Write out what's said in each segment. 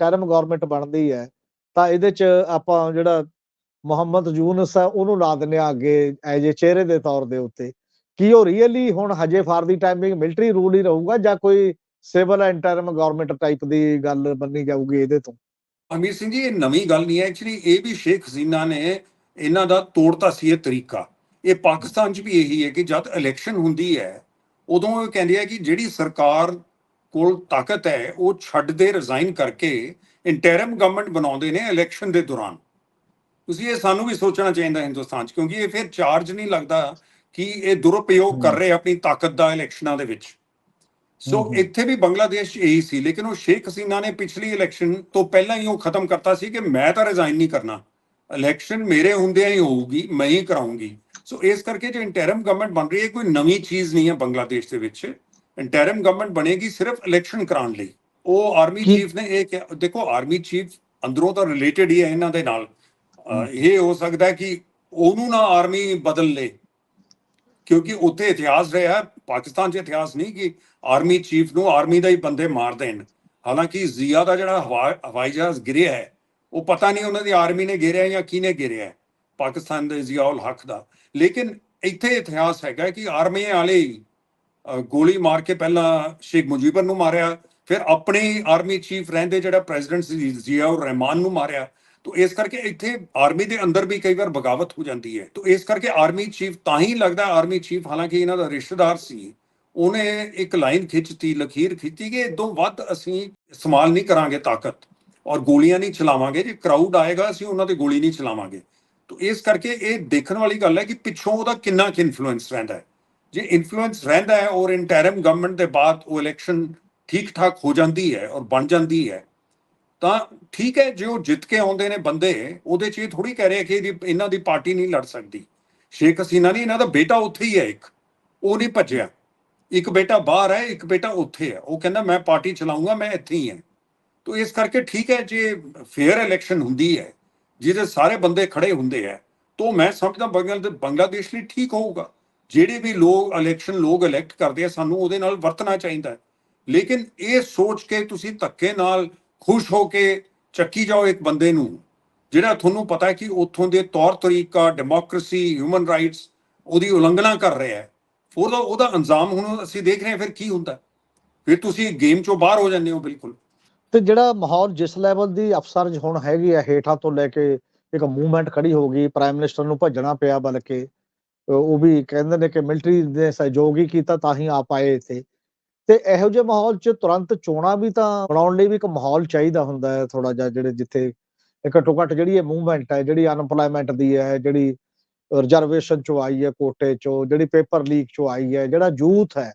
Term government ਬਣਦੀ ਹੈ, ਤਾਂ ਇਹਦੇ ਚ ਆਪਾਂ ਜਿਹੜਾ ਮੁਹੰਮਦ ਯੂਨਸ ਹੈ, ਉਹਨੂੰ ਲਾ ਦਿੰਦੇ ਆ ਅੱਗੇ ਐਜ ਚਿਹਰੇ ਦੇ ਤੌਰ ਦੇ ਉੱਤੇ ਕੀ ਉਹ ਰੀਅਲੀ ਹੁਣ ਹਜੇ for the timing military rule ਹੀ ਰਹੂਗਾ ਜਾਂ ਕੋਈ ਸਿਵਲ ਐਂਡ ਗਵਰਨਮੈਂਟ ਟਾਈਪ ਦੀ ਗੱਲ ਬੰਨੀ ਜਾਊਗੀ ਇਹਦੇ ਤੋਂ? ਅਮੀਰ ਸਿੰਘ ਜੀ, ਇਹ ਨਵੀਂ ਗੱਲ ਨਹੀਂ ਹੈ ਐਕਚੁਅਲੀ ਇਹ ਵੀ ਸ਼ੇਖ ਹਸੀਨਾ ਨੇ ਇਹਨਾਂ ਦਾ ਤੋੜਤਾ ਸੀ ਇਹ ਤਰੀਕਾ। ਇਹ ਪਾਕਿਸਤਾਨ 'ਚ ਵੀ ਇਹੀ ਹੈ ਕਿ ਜਦ ਇਲੈਕਸ਼ਨ ਹੁੰਦੀ ਹੈ, ਉਦੋਂ ਇਹ ਕਹਿੰਦੇ ਆ ਕਿ ਜਿਹੜੀ ਸਰਕਾਰ ਕੋਲ ਤਾਕਤ ਹੈ ਉਹ ਛੱਡ ਦੇ ਰਿਜ਼ਾਈਨ ਕਰਕੇ ਇੰਟਰਮ ਗਵਰਨਮੈਂਟ ਬਣਾਉਂਦੇ ਨੇ ਇਲੈਕਸ਼ਨ ਦੇ ਦੌਰਾਨ। ਤੁਸੀਂ ਇਹ ਸਾਨੂੰ ਵੀ ਸੋਚਣਾ ਚਾਹੀਦਾ ਹਿੰਦੁਸਤਾਨ 'ਚ ਕਿਉਂਕਿ ਇਹ ਫਿਰ ਚਾਰਜ ਨਹੀਂ ਲੱਗਦਾ ਕਿ ਇਹ ਦੁਰਉਪਯੋਗ ਕਰ ਰਹੇ ਆਪਣੀ ਤਾਕਤ ਦਾ ਇਲੈਕਸ਼ਨਾਂ ਦੇ ਵਿੱਚ। ਸੋ। ਇੱਥੇ ਵੀ ਬੰਗਲਾਦੇਸ਼ 'ਚ ਇਹੀ ਸੀ ਲੇਕਿਨ ਉਹ ਸ਼ੇਖ ਹਸੀਨਾ ਨੇ ਪਿਛਲੀ ਇਲੈਕਸ਼ਨ ਤੋਂ ਪਹਿਲਾਂ ਹੀ ਉਹ ਖਤਮ ਕਰਤਾ ਸੀ ਕਿ ਮੈਂ ਤਾਂ ਰਿਜ਼ਾਈਨ ਨਹੀਂ ਕਰਨਾ। ਇਲੈਕਸ਼ਨ ਮੇਰੇ ਹੁੰਦਿਆਂ ਹੀ ਹੋਊਗੀ ਮੈਂ ਹੀ ਕਰਾਉਂਗੀ ਸੋ ਇਸ ਕਰਕੇ ਜੋ ਇੰਟਰਮ ਗਵਰਨਮੈਂਟ ਬਣ ਰਹੀ ਹੈ ਕੋਈ ਨਵੀਂ ਚੀਜ਼ ਨਹੀਂ ਹੈ ਬੰਗਲਾਦੇਸ਼ ਦੇ ਵਿੱਚ। ਇੰਟਰਮ ਗਵਰਨਮੈਂਟ ਬਣੇਗੀ ਸਿਰਫ ਇਲੈਕਸ਼ਨ ਕਰਾਉਣ ਲਈ ਉਹ ਆਰਮੀ ਚੀਫ ਨੇ ਇਹ ਦੇਖੋ ਆਰਮੀ ਚੀਫ ਅੰਦਰੋਂ ਤਾਂ ਰਿਲੇਟਡ ਹੀ ਹੈ ਇਹਨਾਂ ਦੇ ਨਾਲ ਇਹ ਹੋ ਸਕਦਾ ਹੈ ਕਿ ਉਹਨੂੰ ਨਾ ਆਰਮੀ ਬਦਲ ਲੇ ਕਿਉਂਕਿ ਉੱਥੇ ਇਤਿਹਾਸ ਰਿਹਾ ਪਾਕਿਸਤਾਨ 'ਚ ਇਤਿਹਾਸ ਨਹੀਂ ਕਿ ਆਰਮੀ ਚੀਫ ਨੂੰ ਆਰਮੀ ਦਾ ਹੀ ਬੰਦੇ ਮਾਰ ਦੇਣ ਹਾਲਾਂਕਿ ਜ਼ੀਆ ਦਾ ਜਿਹੜਾ ਹਵਾ- ਹਵਾਈ ਜਹਾਜ਼ ਗਿਰਿਆ ਹੈ ਉਹ ਪਤਾ ਨਹੀਂ ਉਹਨਾਂ ਦੀ ਆਰਮੀ ਨੇ ਗਿਰਿਆ ਜਾਂ ਕਿਹਨੇ ਗਿਰਿਆ ਪਾਕਿਸਤਾਨ ਦੇ ਜ਼ਿਆਉਲ ਹੱਕ ਦਾ ਲੇਕਿਨ ਇੱਥੇ ਇਤਿਹਾਸ ਹੈਗਾ ਕਿ ਆਰਮੀ ਵਾਲੇ ਗੋਲੀ ਮਾਰ ਕੇ ਪਹਿਲਾਂ ਸ਼ੇਖ ਮੁਜੀਬਰ ਨੂੰ ਮਾਰਿਆ, ਫਿਰ ਆਪਣੇ ਆਰਮੀ ਚੀਫ ਰਹਿੰਦੇ ਜਿਹੜਾ ਪ੍ਰੈਜ਼ੀਡੈਂਟ ਸੀ ਜ਼ਿਆਉਰ ਰਹਿਮਾਨ ਨੂੰ ਮਾਰਿਆ। ਤੋ ਇਸ ਕਰਕੇ ਇੱਥੇ ਆਰਮੀ ਦੇ ਅੰਦਰ ਵੀ ਕਈ ਵਾਰ ਬਗਾਵਤ ਹੋ ਜਾਂਦੀ ਹੈ। ਤੋ ਇਸ ਕਰਕੇ ਆਰਮੀ ਚੀਫ ਤਾਂ ਹੀ ਲੱਗਦਾ ਆਰਮੀ ਚੀਫ ਹਾਲਾਂਕਿ ਇਹਨਾਂ ਦਾ ਰਿਸ਼ਤੇਦਾਰ ਸੀ, ਉਹਨੇ ਇੱਕ ਲਾਈਨ ਖਿੱਚਤੀ ਲਖੀਰ ਖਿੱਚੀ ਕਿ ਇਦੋਂ ਵੱਧ ਅਸੀਂ ਇਸਤੇਮਾਲ ਨਹੀਂ ਕਰਾਂਗੇ ਤਾਕਤ ਔਰ ਗੋਲੀਆਂ ਨਹੀਂ ਚਲਾਵਾਂਗੇ। ਜੇ ਕਰਾਊਡ ਆਏਗਾ, ਅਸੀਂ ਉਹਨਾਂ ਤੇ ਗੋਲੀ ਨਹੀਂ ਚਲਾਵਾਂਗੇ। ਤੋ ਇਸ ਕਰਕੇ ਇਹ ਦੇਖਣ ਵਾਲੀ ਗੱਲ ਹੈ ਕਿ ਪਿੱਛੋਂ ਉਹਦਾ ਕਿੰਨਾ ਕਿ ਇਨਫਲੂਐਂਸ ਰਹਿੰਦਾ ਹੈ। ਜੇ ਇਨਫਲੂਐਂਸ ਰਹਿੰਦਾ ਹੈ ਔਰ ਇੰਟਰਮ ਗਵਰਨਮੈਂਟ ਦੇ ਬਾਅਦ ਉਹ ਇਲੈਕਸ਼ਨ ਠੀਕ ਠਾਕ ਹੋ ਜਾਂਦੀ ਹੈ ਔਰ ਬਣ ਜਾਂਦੀ ਹੈ, ਤਾਂ ਠੀਕ ਹੈ, ਜੇ ਉਹ ਜਿੱਤ ਕੇ ਆਉਂਦੇ ਨੇ ਬੰਦੇ, ਉਹਦੇ ਚ ਇਹ ਥੋੜੀ ਕਹਿ ਰਹੇ ਕਿ ਇਹਦੀ, ਇਹਨਾਂ ਦੀ ਪਾਰਟੀ ਨਹੀਂ ਲੜ ਸਕਦੀ। ਸ਼ੇਖ ਹਸੀਨਾ ਨਹੀਂ, ਇਹਨਾਂ ਦਾ ਬੇਟਾ ਉੱਥੇ ਹੀ ਹੈ ਇੱਕ, ਉਹ ਨਹੀਂ ਭੱਜਿਆ। ਇੱਕ ਬੇਟਾ ਬਾਹਰ ਹੈ, ਇੱਕ ਬੇਟਾ ਉੱਥੇ ਹੈ। ਉਹ ਕਹਿੰਦਾ, ਮੈਂ ਪਾਰਟੀ ਚਲਾਉਂਗਾ ਮੈਂ ਇੱਥੇ ਹੀ ਹਾਂ। ਤੋ ਇਸ ਕਰਕੇ ਠੀਕ ਹੈ, ਜੇ ਫੇਅਰ ਇਲੈਕਸ਼ਨ ਹੁੰਦੀ ਹੈ, ਜਿਹਦੇ ਸਾਰੇ ਬੰਦੇ ਖੜੇ ਹੁੰਦੇ ਹੈ, ਤੋਂ ਮੈਂ ਸਮਝਦਾ ਬੰਗਲ ਬੰਗਲਾਦੇਸ਼ ਲਈ ਠੀਕ ਹੋਊਗਾ। ਜਿਹੜੇ ਵੀ ਲੋਕ ਇਲੈਕਸ਼ਨ ਲੋਕ ਇਲੈਕਟ ਕਰਦੇ ਆ, ਸਾਨੂੰ ਉਹਦੇ ਨਾਲ ਵਰਤਣਾ ਚਾਹੀਦਾ ਹੈ। ਲੇਕਿਨ ਇਹ ਸੋਚ ਕੇ ਤੁਸੀਂ ਧੱਕੇ ਨਾਲ ਖੁਸ਼ ਹੋ ਕੇ ਚੱਕੀ ਜਾਓ ਇੱਕ ਬੰਦੇ ਨੂੰ, ਜਿਹੜਾ ਤੁਹਾਨੂੰ ਪਤਾ ਹੈ ਕਿ ਉੱਥੋਂ ਦੇ ਤੌਰ ਤਰੀਕਾ ਡੈਮੋਕ੍ਰੇਸੀ ਹਿਊਮਨ ਰਾਈਟਸ ਉਹਦੀ ਉਲੰਘਣਾ ਕਰ ਰਿਹਾ ਹੈ। ਉਹਦਾ ਉਹਦਾ ਅੰਜਾਮ ਹੁਣ ਅਸੀਂ ਦੇਖ ਰਹੇ ਹਾਂ, ਫਿਰ ਕੀ ਹੁੰਦਾ ਫਿਰ ਤੁਸੀਂ ਗੇਮ ਚੋਂ ਬਾਹਰ ਹੋ ਜਾਂਦੇ ਹੋ, ਬਿਲਕੁਲ। ਤੇ ਜਿਹੜਾ ਮਾਹੌਲ ਜਿਸ ਲੈਵਲ ਦੀ ਅਫਸਰ ਹੁਣ ਹੈਗੀ ਹੈ, ਹੇਠਾਂ ਤੋਂ ਲੈ ਕੇ ਇੱਕ ਮੂਵਮੈਂਟ ਖੜੀ ਹੋ ਗਈ ਪ੍ਰਾਈਮ ਮਿਨਿਸਟਰ ਨੂੰ ਭੱਜਣਾ ਪਿਆ ਬਲਕਿ ਉਹ ਵੀ ਕਹਿੰਦੇ ਨੇ ਕਿ ਮਿਲਟਰੀ ਨੇ ਸਹਿਯੋਗ ਹੀ ਕੀਤਾ ਤਾਂ ਹੀ ਆ ਪਾਏ ਇੱਥੇ। ਤੇ ਇਹੋ ਜਿਹੇ ਮਾਹੌਲ 'ਚ ਤੁਰੰਤ ਚੋਣਾਂ ਵੀ ਤਾਂ ਬਣਾਉਣ ਲਈ ਵੀ ਇੱਕ ਮਾਹੌਲ ਚਾਹੀਦਾ ਹੁੰਦਾ ਹੈ ਥੋੜਾ ਜਿਹਾ, ਜਿਹੜੇ ਜਿੱਥੇ ਘੱਟੋ ਘੱਟ ਜਿਹੜੀ ਇਹ ਮੂਵਮੈਂਟ ਹੈ, ਜਿਹੜੀ ਅਨਪਲਾਇਮੈਂਟ ਦੀ ਹੈ, ਜਿਹੜੀ ਰਿਜ਼ਰਵੇਸ਼ਨ ਚੋਂ ਆਈ ਹੈ, ਕੋਟੇ ਚੋਂ, ਜਿਹੜੀ ਪੇਪਰ ਲੀਕ ਚੋਂ ਆਈ ਹੈ, ਜਿਹੜਾ ਯੂਥ ਹੈ,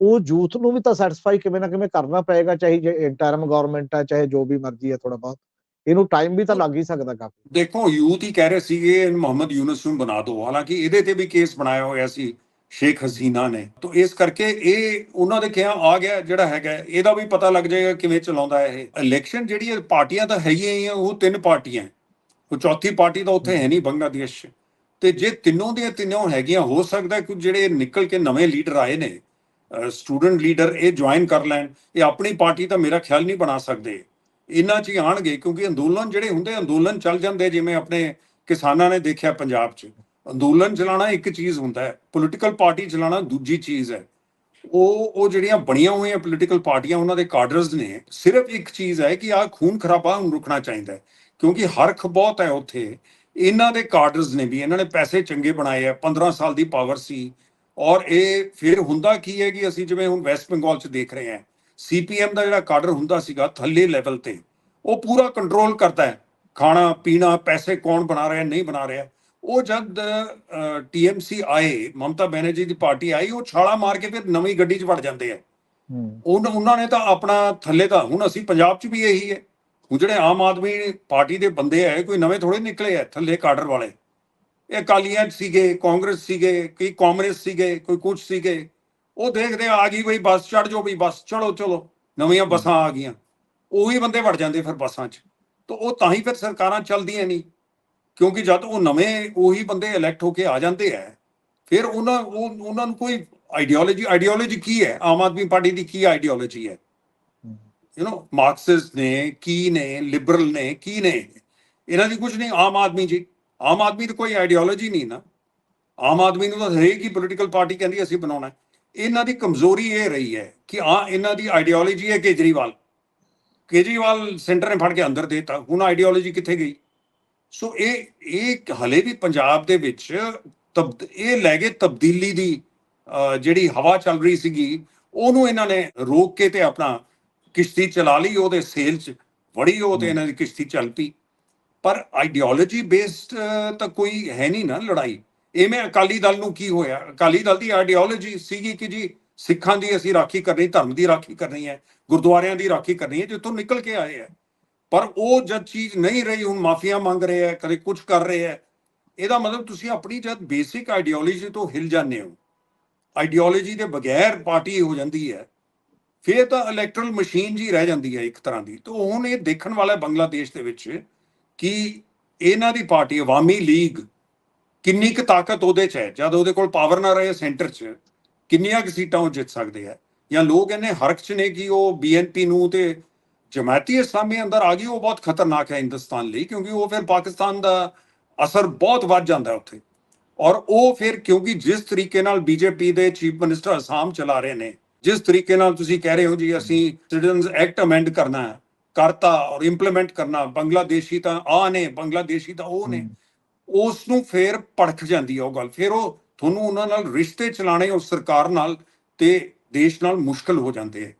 ਉਹ ਯੂਥ ਨੂੰ ਵੀ ਤਾਂ ਸੈਟੀਸਫਾਈ ਕਿਵੇਂ ਨਾ ਕਿਵੇਂ ਕਰਨਾ ਪਏਗਾ, ਚਾਹੇ ਜੇ ਇੰਟਰਮ ਗਵਰਨਮੈਂਟ ਹੈ, ਚਾਹੇ ਜੋ ਵੀ ਮਰਜ਼ੀ ਹੈ ਥੋੜਾ ਬਹੁਤ। ਇਹਨੂੰ ਟਾਈਮ ਵੀ ਤਾਂ ਲੱਗ ਹੀ ਸਕਦਾ ਕਾਫੀ। ਦੇਖੋ ਯੂਥ ਹੀ ਕਹਿ ਰਹੇ ਸੀਗੇ, ਮੁਹੰਮਦ ਯੂਨਸ ਨੂੰ ਬਣਾ ਦਿਓ। ਹਾਲਾਂਕਿ ਇਹਦੇ ਤੇ ਵੀ ਕੇਸ ਬਣਾਇਆ ਹੋਇਆ ਸੀ, ਸ਼ੇਖ ਹਸੀਨਾ ਨੇ। ਤਾਂ ਇਸ ਕਰਕੇ ਇਹ ਉਹਨਾਂ ਦੇ ਕਿਹਾ ਆ ਗਿਆ ਜਿਹੜਾ ਹੈਗਾ। ਇਹਦਾ ਵੀ ਪਤਾ ਲੱਗ ਜਾਏਗਾ ਕਿਵੇਂ ਚਲਾਉਂਦਾ ਇਹ। ਇਲੈਕਸ਼ਨ ਜਿਹੜੀ ਪਾਰਟੀਆਂ ਤਾਂ ਹੈਗੀਆਂ ਹੀ ਆ, ਉਹ ਤਿੰਨ ਪਾਰਟੀਆਂ ਉਹ ਚੌਥੀ ਪਾਰਟੀ ਤਾਂ ਉੱਥੇ ਹੈ ਨਹੀਂ, ਬੰਗਲਾਦੇਸ਼। 'ਚ ਤੇ ਜੇ ਤਿੰਨੋਂ ਦੀਆਂ ਤਿੰਨੋਂ ਹੈਗੀਆਂ, ਹੋ ਸਕਦਾ ਕਿ ਜਿਹੜੇ ਨਿਕਲ ਕੇ ਨਵੇਂ ਲੀਡਰ ਆਏ ਨੇ ਸਟੂਡੈਂਟ ਲੀਡਰ ਇਹ ਜੁਆਇਨ ਕਰ ਲੈਣ। ਇਹ ਆਪਣੀ ਪਾਰਟੀ ਤਾਂ ਮੇਰਾ ਖਿਆਲ ਨਹੀਂ ਬਣਾ ਸਕਦੇ। ਇਹਨਾਂ 'ਚ ਹੀ ਆਣਗੇ ਕਿਉਂਕਿ ਅੰਦੋਲਨ ਜਿਹੜੇ ਹੁੰਦੇ, ਅੰਦੋਲਨ ਚੱਲ ਜਾਂਦੇ ਜਿਵੇਂ ਆਪਣੇ ਕਿਸਾਨਾਂ ਨੇ ਦੇਖਿਆ ਪੰਜਾਬ 'ਚ। ਅੰਦੋਲਨ ਚਲਾਉਣਾ ਇੱਕ ਚੀਜ਼ ਹੁੰਦਾ ਹੈ ਪੋਲੀਟੀਕਲ ਪਾਰਟੀ ਚਲਾਉਣਾ ਦੂਜੀ ਚੀਜ਼ ਹੈ। ਉਹ ਉਹ ਜਿਹੜੀਆਂ ਬਣੀਆਂ ਹੋਈਆਂ ਪੋਲੀਟੀਕਲ ਪਾਰਟੀਆਂ ਉਹਨਾਂ ਦੇ ਕਾਡਰਸ ਨੇ, ਸਿਰਫ ਇੱਕ ਚੀਜ਼ ਹੈ ਕਿ ਆਹ ਖੂਨ ਖਰਾਬਾ ਨੂੰ ਰੁਕਣਾ ਚਾਹੀਦਾ ਹੈ, ਕਿਉਂਕਿ ਹਰਖ ਬਹੁਤ ਹੈ ਉੱਥੇ। ਇਹਨਾਂ ਦੇ ਕਾਡਰਸ ਨੇ ਵੀ, ਇਹਨਾਂ ਨੇ ਪੈਸੇ ਚੰਗੇ ਬਣਾਏ ਆ 15 ਸਾਲ ਦੀ ਪਾਵਰ ਸੀ। ਔਰ ਇਹ ਫਿਰ ਹੁੰਦਾ ਕੀ ਹੈ ਕਿ ਅਸੀਂ ਜਿਵੇਂ ਹੁਣ ਵੈਸਟ ਬੰਗਾਲ 'ਚ ਦੇਖ ਰਹੇ ਹਾਂ ਸੀਪੀਐਮ ਦਾ ਜਿਹੜਾ ਕਾਡਰ ਹੁੰਦਾ ਸੀਗਾ ਥੱਲੇ ਲੈਵਲ ਤੇ ਉਹ ਪੂਰਾ ਕੰਟਰੋਲ ਕਰਦਾ ਹੈ। ਖਾਣਾ ਪੀਣਾ ਪੈਸੇ ਕੌਣ ਬਣਾ ਰਿਹਾ ਨਹੀਂ ਬਣਾ ਰਿਹਾ। ਉਹ ਜਦ ਟੀਐਮਸੀ ਆਏ ਮਮਤਾ ਬੈਨਰਜੀ ਦੀ ਪਾਰਟੀ ਆਈ ਉਹ ਛਾਲਾ ਮਾਰ ਕੇ ਫਿਰ ਨਵੀਂ ਗੱਡੀ 'ਚ ਵੜ ਜਾਂਦੇ ਆ। ਉਹਨਾਂ ਉਹਨਾਂ ਨੇ ਤਾਂ ਆਪਣਾ ਥੱਲੇ ਤਾਂ ਹੁਣ ਅਸੀਂ ਪੰਜਾਬ 'ਚ ਵੀ ਇਹੀ ਹੈ। ਹੁਣ ਜਿਹੜੇ ਆਮ ਆਦਮੀ ਪਾਰਟੀ ਦੇ ਬੰਦੇ ਆ ਕੋਈ ਨਵੇਂ ਥੋੜੇ ਨਿਕਲੇ ਆ ਥੱਲੇ ਕਾਡਰ ਵਾਲੇ। ਇਹ ਅਕਾਲੀਆਂ 'ਚ ਸੀਗੇ ਕਾਂਗਰਸ ਸੀਗੇ ਕਈ ਕਾਮਰੇਸ ਸੀਗੇ ਕੋਈ ਕੁਝ ਸੀਗੇ। ਉਹ ਦੇਖਦੇ ਆ ਗਈ ਬਈ ਬੱਸ ਚੜ ਜਾਓ ਬਈ ਬੱਸ ਚਲੋ ਚਲੋ ਨਵੀਆਂ ਬੱਸਾਂ ਆ ਗਈਆਂ। ਉਹੀ ਬੰਦੇ ਵੜ ਜਾਂਦੇ ਫਿਰ ਬੱਸਾਂ 'ਚ। ਤਾਂ ਉਹ ਤਾਂ ਹੀ ਫਿਰ ਸਰਕਾਰਾਂ ਚੱਲਦੀਆਂ ਨਹੀਂ। ਕਿਉਂਕਿ ਜਦ ਉਹ ਨਵੇਂ ਉਹੀ ਬੰਦੇ ਇਲੈਕਟ ਹੋ ਕੇ ਆ ਜਾਂਦੇ ਆ ਫਿਰ ਉਹਨਾਂ ਉਹ ਉਹਨਾਂ ਨੂੰ ਕੋਈ ਆਈਡੀਓਲੋਜੀ ਆਈਡੀਓਲੋਜੀ ਕੀ ਹੈ ਆਮ ਆਦਮੀ ਪਾਰਟੀ ਦੀ ਕੀ ਆਈਡੀਓਲੋਜੀ ਹੈ। ਯੂ نو ਮਾਰਕਸਿਸਟ ਨੇ ਕੀ ਨੇ ਲਿਬਰਲ ਨੇ ਕੀ ਨੇ? ਇਹਨਾਂ ਦੀ ਕੁਝ ਨਹੀਂ ਆਮ ਆਦਮੀ ਜੀ। ਆਮ ਆਦਮੀ ਦੀ ਕੋਈ ਆਈਡੀਓਲੋਜੀ ਨਹੀਂ ਨਾ। ਆਮ ਆਦਮੀ ਨੂੰ ਤਾਂ ਹਰੇਕ ਹੀ ਪੋਲੀਟੀਕਲ ਪਾਰਟੀ ਕਹਿੰਦੀ ਅਸੀਂ ਬਣਾਉਣਾ ਹੈ। ਇਹਨਾਂ ਦੀ ਕਮਜ਼ੋਰੀ ਇਹ ਰਹੀ ਹੈ ਕਿ ਆ ਇਹਨਾਂ ਦੀ ਆਈਡੀਓਲੋਜੀ ਹੈ ਕੇਜਰੀਵਾਲ। ਕੇਜਰੀਵਾਲ ਸੈਂਟਰ ਨੇ ਫੜ ਕੇ ਅੰਦਰ ਦੇਤਾ। ਹੁਣ ਆਈਡੀਓਲੋਜੀ ਕਿੱਥੇ ਗਈ? ਸੋ ਇਹ ਇਹ ਹਲੇ ਵੀ ਪੰਜਾਬ ਦੇ ਵਿੱਚ ਤਬ ਇਹ ਲੈ ਗਏ ਤਬਦੀਲੀ ਦੀ ਜਿਹੜੀ ਹਵਾ ਚੱਲ ਰਹੀ ਸੀਗੀ ਉਹਨੂੰ ਇਹਨਾਂ ਨੇ ਰੋਕ ਕੇ ਤੇ ਆਪਣਾ ਕਿਸ਼ਤੀ ਚਲਾ ਲਈ ਉਹਦੇ ਸੇਲ 'ਚ ਵੜੀ ਉਹ ਤੇ ਇਹਨਾਂ ਦੀ ਕਿਸ਼ਤੀ ਚੱਲ ਪਈ। ਪਰ ਆਈਡੀਓਲੋਜੀ ਬੇਸਡ ਤਾਂ ਕੋਈ ਹੈ ਨਹੀਂ ਨਾ ਲੜਾਈ। ਇਵੇਂ ਅਕਾਲੀ ਦਲ ਨੂੰ ਕੀ ਹੋਇਆ? ਅਕਾਲੀ ਦਲ ਦੀ ਆਈਡੀਓਲੋਜੀ ਸੀਗੀ ਕਿ ਜੀ ਸਿੱਖਾਂ ਦੀ ਅਸੀਂ ਰਾਖੀ ਕਰਨੀ, ਧਰਮ ਦੀ ਰਾਖੀ ਕਰਨੀ ਹੈ, ਗੁਰਦੁਆਰਿਆਂ ਦੀ ਰਾਖੀ ਕਰਨੀ ਹੈ ਜਿੱਥੋਂ ਨਿਕਲ ਕੇ ਆਏ ਹੈ। ਪਰ ਉਹ ਜਦ ਚੀਜ਼ ਨਹੀਂ ਰਹੀ, ਹੁਣ ਮਾਫੀਆਂ ਮੰਗ ਰਹੇ ਹੈ, ਕਦੇ ਕੁਝ ਕਰ ਰਹੇ ਹੈ। ਇਹਦਾ ਮਤਲਬ ਤੁਸੀਂ ਆਪਣੀ ਜਦ ਬੇਸਿਕ ਆਈਡੀਓਲੋਜੀ ਤੋਂ ਹਿਲ ਜਾਂਦੇ ਹੋ। ਆਈਡੀਓਲੋਜੀ ਦੇ ਬਗੈਰ ਪਾਰਟੀ ਹੋ ਜਾਂਦੀ ਹੈ। ਫਿਰ ਤਾਂ ਇਲੈਕਟਰਲ ਮਸ਼ੀਨ ਜੀ ਰਹਿ ਜਾਂਦੀ ਹੈ ਇੱਕ ਤਰ੍ਹਾਂ ਦੀ। ਤੋਂ ਹੁਣ ਇਹ ਦੇਖਣ ਵਾਲਾ ਬੰਗਲਾਦੇਸ਼ ਦੇ ਵਿੱਚ ਕਿ ਇਹਨਾਂ ਦੀ ਪਾਰਟੀ ਅਵਾਮੀ ਲੀਗ ਕਿੰਨੀ ਕੁ ਤਾਕਤ ਉਹਦੇ 'ਚ ਹੈ? ਜਦ ਉਹਦੇ ਕੋਲ ਪਾਵਰ ਨਾ ਰਹੇ ਸੈਂਟਰ 'ਚ, ਕਿੰਨੀਆਂ ਕੁ ਸੀਟਾਂ ਉਹ ਜਿੱਤ ਸਕਦੇ ਆ ਜਾਂ ਲੋਕ ਇਹਨੇ ਹਰਕ 'ਚ ਨੇ ਕਿ ਉਹ ਬੀਐਨਪੀ ਨੂੰ ਤੇ ਜਮਾਤੀ ਇਸਲਾਮੀ ਅੰਦਰ ਆ ਗਈ, ਉਹ ਬਹੁਤ ਖਤਰਨਾਕ ਹੈ ਹਿੰਦੁਸਤਾਨ ਲਈ, ਕਿਉਂਕਿ ਉਹ ਫਿਰ ਪਾਕਿਸਤਾਨ ਦਾ ਅਸਰ ਬਹੁਤ ਵੱਧ ਜਾਂਦਾ ਉੱਥੇ। ਔਰ ਉਹ ਫਿਰ ਕਿਉਂਕਿ ਜਿਸ ਤਰੀਕੇ ਨਾਲ ਬੀਜੇਪੀ ਦੇ ਚੀਫ ਮਿਨਿਸਟਰ ਅਸਾਮ ਚਲਾ ਰਹੇ ਨੇ, ਜਿਸ ਤਰੀਕੇ ਨਾਲ ਤੁਸੀਂ ਕਹਿ ਰਹੇ ਹੋ ਜੀ ਅਸੀਂ ਸਿਟੀਜ਼ਨਸ ਐਕਟ ਅਮੈਂਡ ਕਰਨਾ ਹੈ, ਕਰਤਾ ਔਰ ਇੰਪਲੀਮੈਂਟ ਕਰਨਾ, ਬੰਗਲਾਦੇਸ਼ੀ ਤਾਂ ਆ ਨੇ, ਬੰਗਲਾਦੇਸ਼ੀ ਤਾਂ ਉਹ ਨੇ ਉਸ ਨੂੰ ਫੇਰ ਪੜਖ ਜਾਂਦੀ ਹੈ ਉਹ ਗੱਲ। ਫਿਰ ਉਹ ਤੁਹਾਨੂੰ ਉਹਨਾਂ ਨਾਲ ਰਿਸ਼ਤੇ ਚਲਾਣੇ ਉਸ ਸਰਕਾਰ ਨਾਲ ਤੇ ਦੇਸ਼ ਨਾਲ ਮੁਸ਼ਕਲ ਹੋ ਜਾਂਦੇ ਹੈ